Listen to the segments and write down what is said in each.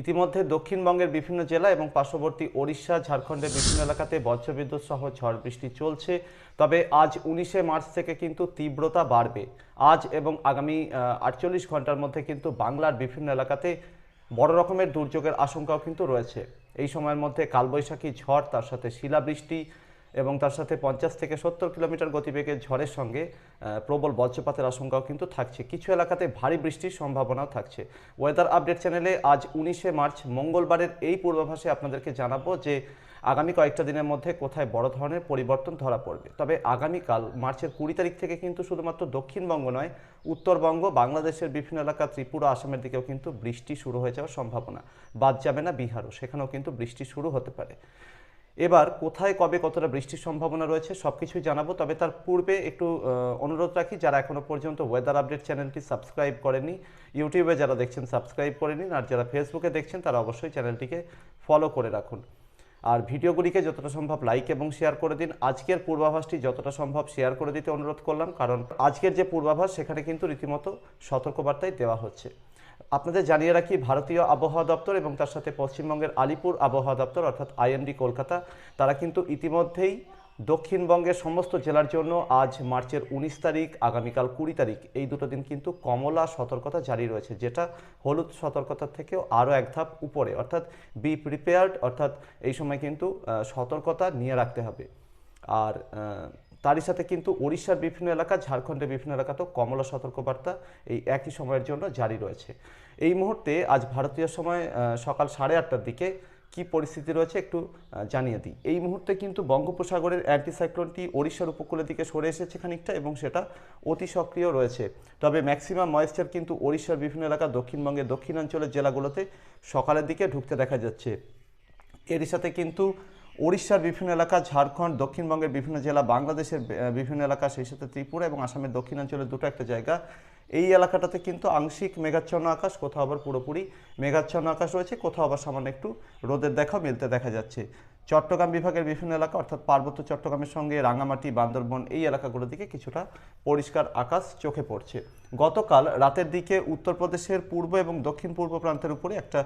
ইতিমধ্যে দক্ষিণবঙ্গের বিভিন্ন জেলা এবং পার্শ্ববর্তী ওড়িশা, ঝাড়খণ্ডের বিভিন্ন এলাকাতে বজ্রবিদ্যুৎ সহ ঝড় বৃষ্টি চলছে। তবে আজ উনিশে মার্চ থেকে কিন্তু তীব্রতা বাড়বে। আজ এবং আগামী আটচল্লিশ ঘণ্টার মধ্যে কিন্তু বাংলার বিভিন্ন এলাকাতে বড় রকমের দুর্যোগের আশঙ্কাও কিন্তু রয়েছে। এই সময়ের মধ্যে কালবৈশাখী ঝড়, তার সাথে শিলাবৃষ্টি এবং তার সাথে পঞ্চাশ থেকে সত্তর কিলোমিটার গতিবেগের ঝড়ের সঙ্গে প্রবল বজ্রপাতের আশঙ্কাও কিন্তু থাকছে। কিছু এলাকাতে ভারী বৃষ্টির সম্ভাবনাও থাকছে। ওয়েদার আপডেট চ্যানেলে আজ উনিশে মার্চ, মঙ্গলবারের এই পূর্বাভাসে আপনাদেরকে জানাব যে, আগামী কয়েকটা দিনের মধ্যে কোথায় বড় ধরনের পরিবর্তন ধরা পড়বে। তবে আগামীকাল, মার্চের কুড়ি তারিখ থেকে কিন্তু শুধুমাত্র দক্ষিণবঙ্গ নয়, উত্তরবঙ্গ, বাংলাদেশের বিভিন্ন এলাকা, ত্রিপুরা, আসামের দিকেও কিন্তু বৃষ্টি শুরু হয়ে যাওয়ার সম্ভাবনা। বাদ যাবে না বিহারও, সেখানেও কিন্তু বৃষ্টি শুরু হতে পারে। এবার কোথায়, কবে কতটা বৃষ্টির সম্ভাবনা রয়েছে সব কিছুই জানাব, তবে তার পূর্বে একটু অনুরোধ রাখি, যারা এখনও পর্যন্ত ওয়েদার আপডেট চ্যানেলটি সাবস্ক্রাইব করেনি ইউটিউবে যারা দেখছেন সাবস্ক্রাইব করে নিন, আর যারা ফেসবুকে দেখছেন তারা অবশ্যই চ্যানেলটিকে ফলো করে রাখুন। আর ভিডিওগুলিকে যতটা সম্ভব লাইক এবং শেয়ার করে দিন। আজকের পূর্বাভাসটি যতটা সম্ভব শেয়ার করে দিতে অনুরোধ করলাম, কারণ আজকের যে পূর্বাভাস, সেখানে কিন্তু রীতিমতো সতর্কবার্তাই দেওয়া হচ্ছে। আপনাদের জানিয়ে রাখি, ভারতীয় আবহাওয়া দপ্তর এবং তার সাথে পশ্চিমবঙ্গের আলিপুর আবহাওয়া দপ্তর, অর্থাৎ আইএমডি কলকাতা, তারা কিন্তু ইতিমধ্যেই দক্ষিণবঙ্গের সমস্ত জেলার জন্য আজ মার্চের উনিশ তারিখ, আগামীকাল কুড়ি তারিখ, এই দুটো দিন কিন্তু কমলা সতর্কতা জারি রয়েছে, যেটা হলুদ সতর্কতার থেকেও আরও এক ধাপ উপরে। অর্থাৎ বি প্রিপেয়ার্ড অর্থাৎ এই সময় কিন্তু সতর্কতা নিয়ে রাখতে হবে। আর তারই সাথে কিন্তু ওড়িশার বিভিন্ন এলাকা, ঝাড়খণ্ডের বিভিন্ন এলাকাতেও কমলা সতর্কবার্তা এই একই সময়ের জন্য জারি রয়েছে। এই মুহূর্তে আজ ভারতীয় সময় সকাল সাড়ে আটটার দিকে কি পরিস্থিতি রয়েছে একটু জানিয়ে দিই। এই মুহূর্তে কিন্তু বঙ্গোপসাগরের অ্যান্টিসাইক্লোনটি ওড়িশার উপকূলের দিকে সরে এসেছে খানিকটা এবং সেটা অতি সক্রিয় রয়েছে। তবে ম্যাক্সিমাম ময়েশ্চার কিন্তু ওড়িশার বিভিন্ন এলাকা, দক্ষিণবঙ্গের দক্ষিণাঞ্চলের জেলাগুলোতে সকালের দিকে ঢুকতে দেখা যাচ্ছে। এরই সাথে কিন্তু ওড়িশার বিভিন্ন এলাকা, ঝাড়খণ্ড, দক্ষিণবঙ্গের বিভিন্ন জেলা, বাংলাদেশের বিভিন্ন এলাকা, সেই সাথে ত্রিপুরা এবং আসামের দক্ষিণাঞ্চলের দুটো একটা জায়গা। এই এলাকাটাতে কিন্তু আংশিক মেঘাচ্ছন্ন আকাশ, কোথাও আবার পুরোপুরি মেঘাচ্ছন্ন আকাশ রয়েছে, কোথাও আবার সামান্য একটু রোদের দেখা মিলতে দেখা যাচ্ছে। চট্টগ্রাম বিভাগের বিভিন্ন এলাকা, অর্থাৎ পার্বত্য চট্টগ্রামের সঙ্গে রাঙামাটি, বান্দরবন এই এলাকাগুলোর দিকে কিছুটা পরিষ্কার আকাশ চোখে পড়ছে। গতকাল রাতের দিকে উত্তরপ্রদেশের পূর্ব এবং দক্ষিণ পূর্ব প্রান্তের উপরে একটা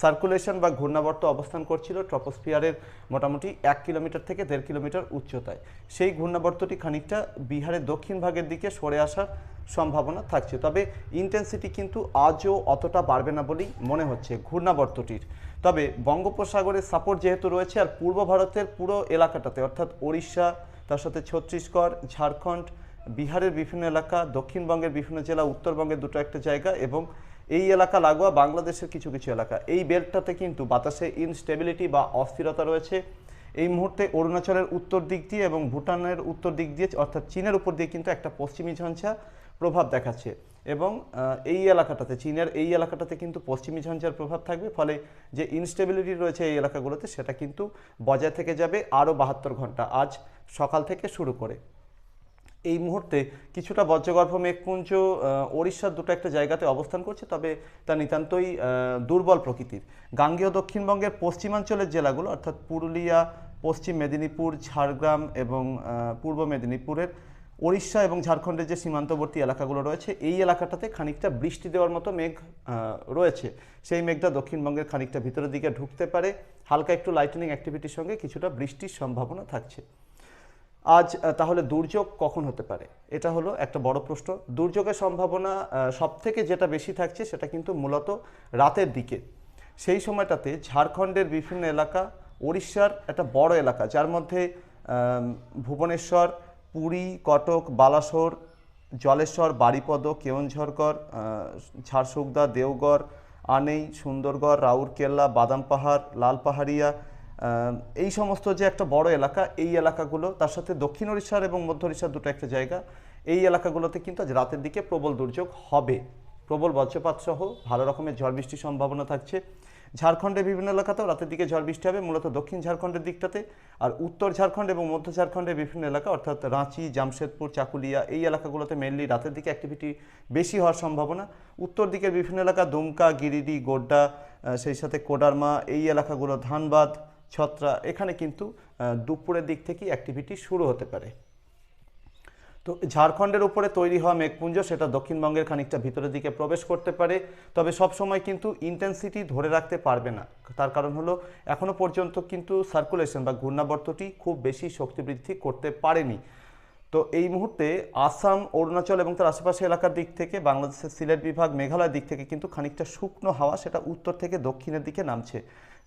সার্কুলেশন বা ঘূর্ণাবর্ত অবস্থান করছিল। ট্রপোস্ফিয়ারের মোটামুটি এক কিলোমিটার থেকে দেড় কিলোমিটার উচ্চতায়। সেই ঘূর্ণাবর্তটি খানিকটা বিহারের দক্ষিণ ভাগের দিকে সরে আসার সম্ভাবনা থাকছে। তবে ইন্টেন্সিটি কিন্তু আজও অতটা বাড়বে না বলেই মনে হচ্ছে ঘূর্ণাবর্তটির। তবে বঙ্গোপসাগরের সাপোর্ট যেহেতু রয়েছে আর পূর্ব ভারতের পুরো এলাকাটাতে, অর্থাৎ ওড়িশা, তার সাথে ছত্তিশগড়, ঝাড়খণ্ড, বিহারের বিভিন্ন এলাকা, দক্ষিণবঙ্গের বিভিন্ন জেলা, উত্তরবঙ্গের দুটো একটা জায়গা এবং এই এলাকা লাগোয়া বাংলাদেশের কিছু কিছু এলাকা। এই বেল্টটাতে কিন্তু বাতাসে ইনস্টেবিলিটি বা অস্থিরতা রয়েছে। এই মুহূর্তে অরুণাচলের উত্তর দিক দিয়ে এবং ভুটানের উত্তর দিক দিয়ে, অর্থাৎ চীনের উপর দিয়ে কিন্তু একটা পশ্চিমী ঝঞ্ঝা প্রভাব দেখাচ্ছে। এবং এই এলাকাটাতে, চীনের এই এলাকাটাতে কিন্তু পশ্চিমী ঝঞ্ঝার প্রভাব থাকবে, ফলে যে ইনস্টেবিলিটি রয়েছে এই এলাকাগুলোতে, সেটা কিন্তু বজায় থেকে যাবে আরও বাহাত্তর ঘণ্টা আজ সকাল থেকে শুরু করে। এই মুহূর্তে কিছুটা বজ্রগর্ভ মেঘপুঞ্জ ওড়িশার দুটো একটা জায়গাতে অবস্থান করছে, তবে তা নিতান্তই দুর্বল প্রকৃতির। গাঙ্গেয় দক্ষিণবঙ্গের পশ্চিমাঞ্চলের জেলাগুলো, অর্থাৎ পুরুলিয়া, পশ্চিম মেদিনীপুর, ঝাড়গ্রাম এবং পূর্ব মেদিনীপুরের ওড়িশা এবং ঝাড়খণ্ডের যে সীমান্তবর্তী এলাকাগুলো রয়েছে, এই এলাকাটাতে খানিকটা বৃষ্টি দেওয়ার মতো মেঘ রয়েছে। সেই মেঘটা দক্ষিণবঙ্গের খানিকটা ভিতরের দিকে ঢুকতে পারে। হালকা একটু লাইটেনিং অ্যাক্টিভিটির সঙ্গে কিছুটা বৃষ্টির সম্ভাবনা থাকছে। আজ তাহলে দুর্যোগ কখন হতে পারে? এটা হলো একটা বড় প্রশ্ন। দুর্যোগের সম্ভাবনা সব থেকে যেটা বেশি থাকছে সেটা কিন্তু মূলত রাতের দিকে। সেই সময়টাতে ঝাড়খণ্ডের বিভিন্ন এলাকা, ওড়িশার একটা বড় এলাকা, যার মধ্যে ভুবনেশ্বর পুরী কটক বালাসোর জলেশ্বর বারিপদ কেওনঝড়গড় আহ, ঝাড়সুগদা দেওগড় আনেই সুন্দরগড় রাউরকেল্লা বাদাম পাহাড় লালপাহাড়িয়া আহ, এই সমস্ত যে একটা বড় এলাকা এই এলাকাগুলো তার সাথে দক্ষিণ ওড়িশার এবং মধ্য ওড়িশার দুটো একটা জায়গা এই এলাকাগুলোতে কিন্তু আজ রাতের দিকে প্রবল দুর্যোগ হবে। প্রবল বজ্রপাত সহ ভালো রকমের ঝড় বৃষ্টির সম্ভাবনা থাকছে। ঝাড়খণ্ডের বিভিন্ন এলাকাতেও রাতের দিকে ঝড় বৃষ্টি হবে, মূলত দক্ষিণ ঝাড়খণ্ডের দিকটাতে। আর উত্তর ঝাড়খণ্ড এবং মধ্য ঝাড়খণ্ডের বিভিন্ন এলাকা, অর্থাৎ রাঁচি, জামশেদপুর, চাকুলিয়া, এই এলাকাগুলোতে মেনলি রাতের দিকে অ্যাক্টিভিটি বেশি হওয়ার সম্ভাবনা। উত্তর দিকের বিভিন্ন এলাকা, দুমকা, গিরিডি, গোড্ডা সেই সাথে কোডারমা, এই এলাকাগুলো, ধানবাদ, ছত্রা, এখানে কিন্তু দুপুরের দিক থেকেই অ্যাক্টিভিটি শুরু হতে পারে। তো ঝাড়খণ্ডের উপরে তৈরি হওয়া মেঘপুঞ্জ সেটা দক্ষিণবঙ্গের খানিকটা ভিতরের দিকে প্রবেশ করতে পারে, তবে সব সময় কিন্তু ইন্টেন্সিটি ধরে রাখতে পারবে না। তার কারণ হলো, এখনও পর্যন্ত কিন্তু সার্কুলেশন বা ঘূর্ণাবর্তটি খুব বেশি শক্তি বৃদ্ধি করতে পারেনি। তো এই মুহূর্তে আসাম, অরুণাচল এবং তার আশেপাশে এলাকার দিক থেকে, বাংলাদেশের সিলেট বিভাগ, মেঘালয়ের দিক থেকে কিন্তু খানিকটা শুকনো হাওয়া সেটা উত্তর থেকে দক্ষিণের দিকে নামছে।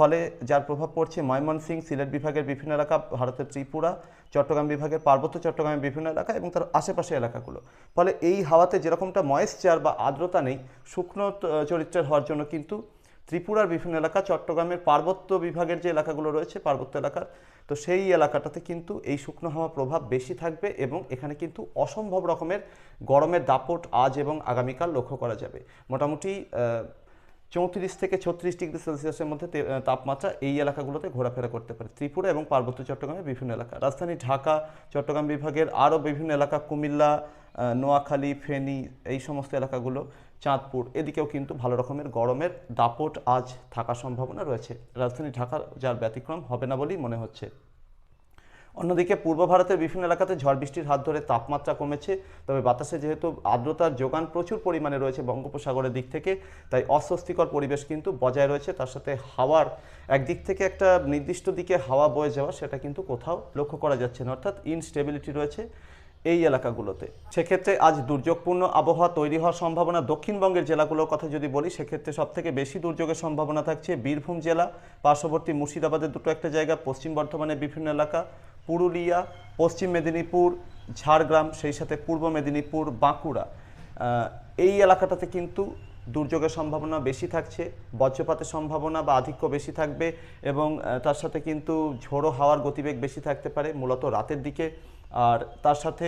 ফলে যার প্রভাব পড়ছে ময়মনসিং, সিলেট বিভাগের বিভিন্ন এলাকা, ভারতের ত্রিপুরা, চট্টগ্রাম বিভাগের পার্বত্য চট্টগ্রামের বিভিন্ন এলাকা এবং তার আশেপাশে এলাকাগুলো। ফলে এই হাওয়াতে যেরকমটা ময়েশ্চার বা আর্দ্রতা নেই, শুকনো চরিত্রের হওয়ার জন্য কিন্তু ত্রিপুরার বিভিন্ন এলাকা, চট্টগ্রামের পার্বত্য বিভাগের যে এলাকাগুলো রয়েছে, পার্বত্য এলাকার, তো সেই এলাকাটাতে কিন্তু এই শুকনো হাওয়া প্রভাব বেশি থাকবে এবং এখানে কিন্তু অসম্ভব রকমের গরমের দাপট আজ এবং আগামীকাল লক্ষ্য করা যাবে। মোটামুটি চৌত্রিশ থেকে ছত্রিশ ডিগ্রি সেলসিয়াসের মধ্যে তাপমাত্রা এই এলাকাগুলোতে ঘোরাফেরা করতে পারে। ত্রিপুরা এবং পার্বত্য চট্টগ্রামের বিভিন্ন এলাকা। রাজধানী ঢাকা, চট্টগ্রাম বিভাগের আরও বিভিন্ন এলাকা, কুমিল্লা নোয়াখালী, ফেনী, এই সমস্ত এলাকাগুলো, চাঁদপুর, এদিকেও কিন্তু ভালো রকমের গরমের দাপট আজ থাকার সম্ভাবনা রয়েছে। রাজধানী ঢাকার যার ব্যতিক্রম হবে না বলেই মনে হচ্ছে। অন্যদিকে পূর্ব ভারতের বিভিন্ন এলাকাতে ঝড় বৃষ্টির হাত ধরে তাপমাত্রা কমেছে। তবে বাতাসে যেহেতু আর্দ্রতার যোগান প্রচুর পরিমাণে রয়েছে বঙ্গোপসাগরের দিক থেকে, তাই অস্বস্তিকর পরিবেশ কিন্তু বজায় রয়েছে। তার সাথে হাওয়ার একদিক থেকে একটা নির্দিষ্ট দিকে হাওয়া বয়ে যাওয়া, সেটা কিন্তু কোথাও লক্ষ্য করা যাচ্ছে না। অর্থাৎ ইনস্টেবিলিটি রয়েছে এই এলাকাগুলোতে। সেক্ষেত্রে আজ দুর্যোগপূর্ণ আবহাওয়া তৈরি হওয়ার সম্ভাবনা দক্ষিণবঙ্গের জেলাগুলোর কথা যদি বলি, সেক্ষেত্রে সবথেকে বেশি দুর্যোগের সম্ভাবনা থাকছে বীরভূম জেলা, পার্শ্ববর্তী মুর্শিদাবাদের দুটো একটা জায়গা, পশ্চিম বর্ধমানের বিভিন্ন এলাকা পুরুলিয়া, পশ্চিম মেদিনীপুর, ঝাড়গ্রাম, সেই সাথে পূর্ব মেদিনীপুর, বাঁকুড়া। এই এলাকাটাতে কিন্তু দুর্যোগের সম্ভাবনা বেশি থাকছে, বজ্রপাতের সম্ভাবনা বা আধিক্য বেশি থাকবে এবং তার সাথে কিন্তু ঝোড়ো হাওয়ার গতিবেগ বেশি থাকতে পারে, মূলত রাতের দিকে। আর তার সাথে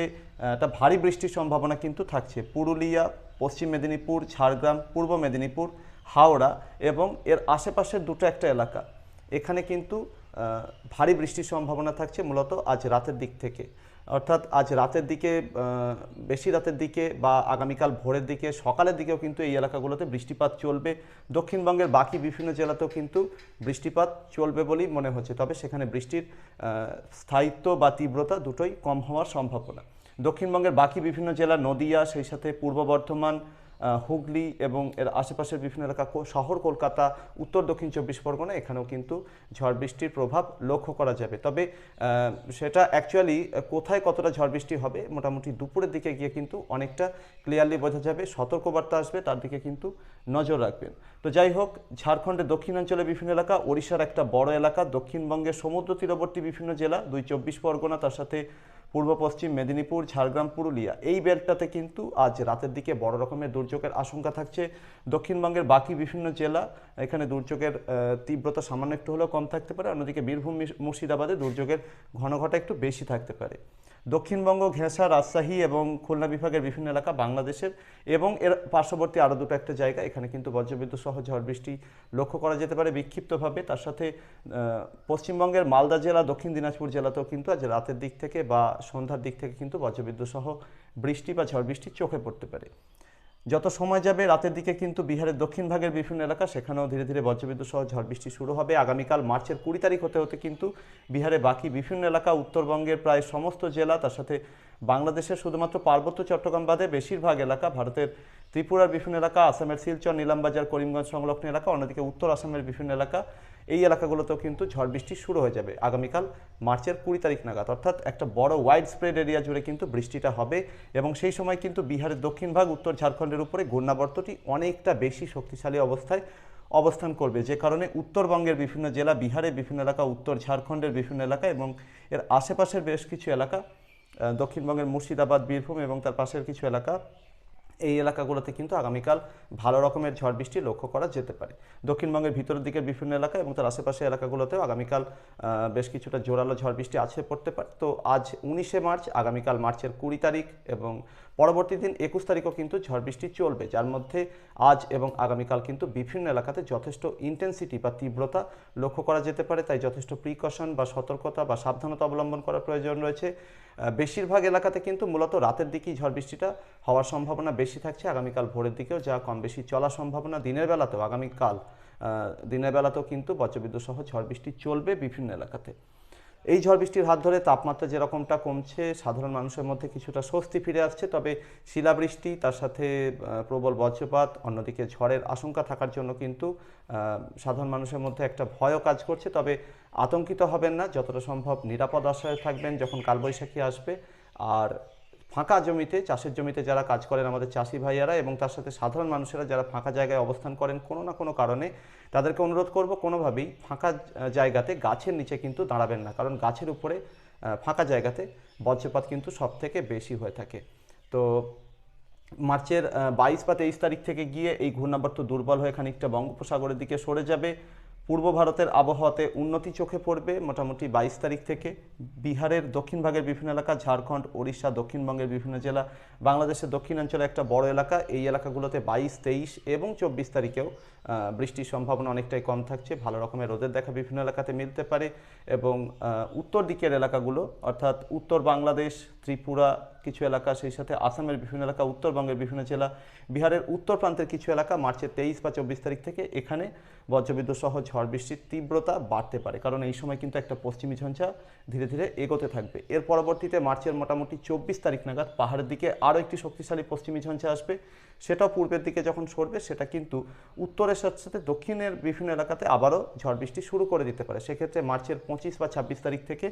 একটা ভারী বৃষ্টির সম্ভাবনা কিন্তু থাকছে। পুরুলিয়া, পশ্চিম মেদিনীপুর, ঝাড়গ্রাম, পূর্ব মেদিনীপুর, হাওড়া এবং এর আশেপাশের দুটো একটা এলাকা। এখানে কিন্তু ভারী বৃষ্টির সম্ভাবনা থাকছে মূলত আজ রাতের দিক থেকে। অর্থাৎ আজ রাতের দিকে বেশি রাতের দিকে বা আগামীকাল ভোরের দিকে, সকালের দিকেও কিন্তু এই এলাকাগুলোতে বৃষ্টিপাত চলবে। দক্ষিণবঙ্গের বাকি বিভিন্ন জেলাতেও কিন্তু বৃষ্টিপাত চলবে বলেই মনে হচ্ছে। তবে সেখানে বৃষ্টির স্থায়িত্ব বা তীব্রতা দুটোই কম হওয়ার সম্ভাবনা। দক্ষিণবঙ্গের বাকি বিভিন্ন জেলা নদিয়া, সেই সাথে পূর্ব বর্ধমান হুগলি এবং এর আশেপাশের বিভিন্ন এলাকা শহর কলকাতা, উত্তর দক্ষিণ চব্বিশ পরগনা, এখানেও কিন্তু ঝড় বৃষ্টির প্রভাব লক্ষ্য করা যাবে। তবে সেটা অ্যাকচুয়ালি কোথায় কতটা ঝড় বৃষ্টি হবে, মোটামুটি দুপুরের দিকে গিয়ে কিন্তু অনেকটা ক্লিয়ারলি বোঝা যাবে, সতর্কবার্তা আসবে, তার দিকে কিন্তু নজর রাখবেন। তো যাই হোক, ঝাড়খণ্ডের দক্ষিণাঞ্চলের বিভিন্ন এলাকা, ওড়িশার একটা বড় এলাকা, দক্ষিণবঙ্গের সমুদ্র তীরবর্তী বিভিন্ন জেলা, দুই চব্বিশ পরগনা, তার সাথে পূর্ব পশ্চিম মেদিনীপুর, ঝাড়গ্রাম, পুরুলিয়া। এই বেল্টটাতে কিন্তু আজ রাতের দিকে বড় রকমের দুর্যোগের আশঙ্কা থাকছে। দক্ষিণবঙ্গের বাকি বিভিন্ন জেলা এখানে দুর্যোগের তীব্রতা সামান্য একটু হলেও কম থাকতে পারে। অন্যদিকে বীরভূম, মুর্শিদাবাদে দুর্যোগের ঘন ঘটা একটু বেশি থাকতে পারে। দক্ষিণবঙ্গ, ঘেঁষা, রাজশাহী এবং খুলনা বিভাগের বিভিন্ন এলাকা বাংলাদেশের এবং এর পার্শ্ববর্তী আরও দুটো একটা জায়গা, এখানে কিন্তু বজ্রবিদ্যুৎ সহ ঝড় বৃষ্টি লক্ষ্য করা যেতে পারে বিক্ষিপ্তভাবে। তার সাথে পশ্চিমবঙ্গের মালদা জেলা, দক্ষিণ দিনাজপুর জেলাতেও কিন্তু আজ রাতের দিক থেকে বা সন্ধ্যার দিক থেকে কিন্তু বজ্রবিদ্যুৎ সহ বৃষ্টি বা ঝড় বৃষ্টি চোখে পড়তে পারে। যত সময় যাবে, রাতের দিকে কিন্তু বিহারের দক্ষিণ ভাগের বিভিন্ন এলাকা সেখানেও ধীরে ধীরে বজ্রবিদ্যুৎ সহ ঝড় বৃষ্টি শুরু হবে। আগামীকাল মার্চের কুড়ি তারিখ হতে হতে কিন্তু বিহারে বাকি বিভিন্ন এলাকা, উত্তরবঙ্গের প্রায় সমস্ত জেলা, তার সাথে বাংলাদেশের শুধুমাত্র পার্বত্য চট্টগ্রাম বাদে বেশিরভাগ এলাকা ভারতের ত্রিপুরার বিভিন্ন এলাকা, আসামের শিলচর, নীলামবাজার, করিমগঞ্জ সংলগ্ন এলাকা, অন্যদিকে উত্তর আসামের বিভিন্ন এলাকা, এই এলাকাগুলোতেও কিন্তু ঝড় বৃষ্টি শুরু হয়ে যাবে। আগামীকাল মার্চের কুড়ি তারিখ নাগাদ, অর্থাৎ একটা বড় ওয়াইড স্প্রেড এরিয়া জুড়ে কিন্তু বৃষ্টিটা হবে এবং সেই সময় কিন্তু বিহারের দক্ষিণ ভাগ, উত্তর ঝাড়খণ্ডের উপরে ঘূর্ণাবর্তটি অনেকটা বেশি শক্তিশালী অবস্থায় অবস্থান করবে। যে কারণে উত্তরবঙ্গের বিভিন্ন জেলা, বিহারের বিভিন্ন এলাকা, উত্তর ঝাড়খণ্ডের বিভিন্ন এলাকা এবং এর আশেপাশের বেশ কিছু এলাকা দক্ষিণবঙ্গের মুর্শিদাবাদ, বীরভূম এবং তার পাশের কিছু এলাকা এই এলাকাগুলোতে কিন্তু আগামীকাল ভালো রকমের ঝড় বৃষ্টি লক্ষ্য করা যেতে পারে। দক্ষিণবঙ্গের ভিতরের দিকের বিভিন্ন এলাকা এবং তার আশেপাশের এলাকাগুলোতেও আগামীকাল বেশ কিছুটা জোরালো ঝড় বৃষ্টি আছে পড়তে পারে। তো আজ উনিশে মার্চ, আগামীকাল মার্চের কুড়ি তারিখ এবং পরবর্তী দিন একুশ তারিখও কিন্তু ঝড় বৃষ্টি চলবে, যার মধ্যে আজ এবং আগামীকাল কিন্তু বিভিন্ন এলাকাতে যথেষ্ট ইন্টেন্সিটি বা তীব্রতা লক্ষ্য করা যেতে পারে। তাই যথেষ্ট প্রিকশন বা সতর্কতা বা সাবধানতা অবলম্বন করার প্রয়োজন রয়েছে। বেশিরভাগ এলাকাতে কিন্তু মূলত রাতের দিকেই ঝড় বৃষ্টিটা হওয়ার সম্ভাবনা বেশি থাকছে। আগামীকাল ভোরের দিকেও যা কম বেশি চলার সম্ভাবনা দিনের বেলাতেও, আগামীকাল দিনের বেলাতেও কিন্তু বজ্রবিদ্যুৎ সহ ঝড় বৃষ্টি চলবে বিভিন্ন এলাকাতে। এই ঝড় বৃষ্টির হাত ধরে তাপমাত্রা যেরকমটা কমছে, সাধারণ মানুষের মধ্যে কিছুটা স্বস্তি ফিরে আসছে। তবে শিলাবৃষ্টি, তার সাথে প্রবল বজ্রপাত, অন্যদিকে ঝড়ের আশঙ্কা থাকার জন্য কিন্তু সাধারণ মানুষের মধ্যে একটা ভয়ও কাজ করছে। তবে আতঙ্কিত হবেন না, যতটা সম্ভব নিরাপদ আশ্রয়ে থাকবেন যখন কালবৈশাখী আসবে। আর ফাঁকা জমিতে, চাষের জমিতে যারা কাজ করেন আমাদের চাষি ভাইয়ারা এবং তার সাথে সাধারণ মানুষেরা যারা ফাঁকা জায়গায় অবস্থান করেন কোনো না কোনো কারণে তাদেরকে অনুরোধ করব কোনোভাবেই ফাঁকা জায়গাতে গাছের নিচে কিন্তু দাঁড়াবেন না। কারণ গাছের উপরে ফাঁকা জায়গাতে বজ্রপাত কিন্তু সব থেকে বেশি হয়ে থাকে। তো মার্চের বাইশ বা তেইশ তারিখ থেকে গিয়ে এই ঘূর্ণাবর্ত দুর্বল হয়ে খানিকটা বঙ্গোপসাগরের দিকে সরে যাবে। পূর্ব ভারতের আবহাওয়াতে উন্নতি চোখে পড়বে মোটামুটি বাইশ তারিখ থেকে। বিহারের দক্ষিণ ভাগের বিভিন্ন এলাকা, ঝাড়খণ্ড, ওড়িশা দক্ষিণবঙ্গের বিভিন্ন জেলা, বাংলাদেশের দক্ষিণাঞ্চলে একটা বড় এলাকা। এই এলাকাগুলোতে বাইশ, তেইশ এবং চব্বিশ তারিখেও বৃষ্টির সম্ভাবনা অনেকটাই কম থাকছে, ভালো রকমের রোদের দেখা বিভিন্ন এলাকাতে মিলতে পারে এবং উত্তর দিকের এলাকাগুলো, অর্থাৎ উত্তর বাংলাদেশ, ত্রিপুরা কিছু এলাকা, সেই সাথে আসামের বিভিন্ন এলাকা, উত্তরবঙ্গের বিভিন্ন জেলা, বিহারের উত্তর প্রান্তের কিছু এলাকা মার্চের তেইশ বা চব্বিশ তারিখ থেকে এখানে বজ্রবিদ্যুৎ সহ ঝড় বৃষ্টির তীব্রতা বাড়তে পারে। কারণ এই সময় কিন্তু একটা পশ্চিমী ঝঞ্ঝা ধীরে ধীরে এগোতে থাকবে। এর পরবর্তীতে মার্চের মোটামুটি চব্বিশ তারিখ নাগাদ পাহাড়ের দিকে আরও একটি শক্তিশালী পশ্চিমী ঝঞ্ঝা আসবে। সেটাও পূর্বের দিকে যখন সরবে, সেটা কিন্তু উত্তরের সাথে সাথে দক্ষিণের বিভিন্ন এলাকাতে আবারও ঝড় বৃষ্টি শুরু করে দিতে পারে। সেক্ষেত্রে মার্চের পঁচিশ বা ছাব্বিশ তারিখ থেকে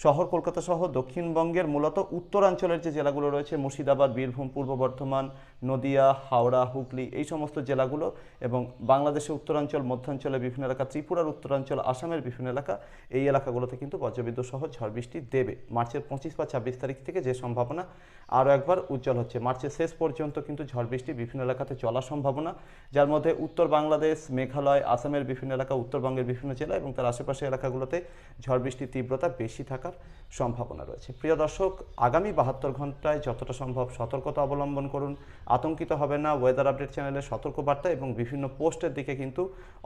শহর কলকাতা সহ দক্ষিণবঙ্গের মূলত উত্তরাঞ্চলের যে জেলাগুলো রয়েছে, মুর্শিদাবাদ, বীরভূম, পূর্ব বর্ধমান, নদিয়া, হাওড়া, হুগলি, এই সমস্ত জেলাগুলো এবং বাংলাদেশের উত্তরাঞ্চল মধ্যাঞ্চলের বিভিন্ন এলাকা, ত্রিপুরার উত্তরাঞ্চল, আসামের বিভিন্ন এলাকা, এই এলাকাগুলোতে কিন্তু বজ্রবিদ্যুৎ সহ ঝড় বৃষ্টি দেবে। মার্চের পঁচিশ বা ছাব্বিশ তারিখ থেকে যে সম্ভাবনা আরও একবার উজ্জ্বল হচ্ছে। মার্চের শেষ পর্যন্ত কিন্তু ঝড় বৃষ্টি বিভিন্ন এলাকাতে চলার সম্ভাবনা, যার মধ্যে উত্তর বাংলাদেশ, মেঘালয়, আসামের বিভিন্ন এলাকা, উত্তরবঙ্গের বিভিন্ন জেলা এবং তার আশেপাশের এলাকাগুলোতে ঝড় বৃষ্টির তীব্রতা বেশি থাকার সম্ভাবনা রয়েছে। প্রিয় দর্শক, আগামী বাহাত্তর ঘন্টায় যতটা সম্ভব সতর্কতা অবলম্বন করুন। আতঙ্কিত হবে না ওয়েদার আপডেট চ্যানেলের সতর্কবার্তা এবং বিভিন্ন পোস্টের দিকে কিন্তু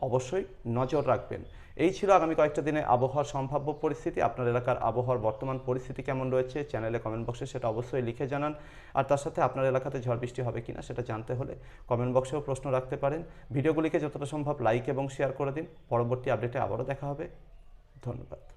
অবশ্যই নজর রাখবেন। এই ছিল আগামী কয়েকটা দিনে আবহাওয়ার সম্ভাব্য পরিস্থিতি। আপনার এলাকার আবহাওয়ার বর্তমান পরিস্থিতি কেমন রয়েছে চ্যানেলে কমেন্ট বক্সে সেটা অবশ্যই লিখে জানান। আর তার সাথে আপনার এলাকাতে ঝড় বৃষ্টি হবে কিনা সেটা জানতে হলে কমেন্ট বক্সেও প্রশ্ন রাখতে পারেন। ভিডিওগুলিকে যতটা সম্ভব লাইক এবং শেয়ার করে দিন। পরবর্তী আপডেটে আবারও দেখা হবে। ধন্যবাদ।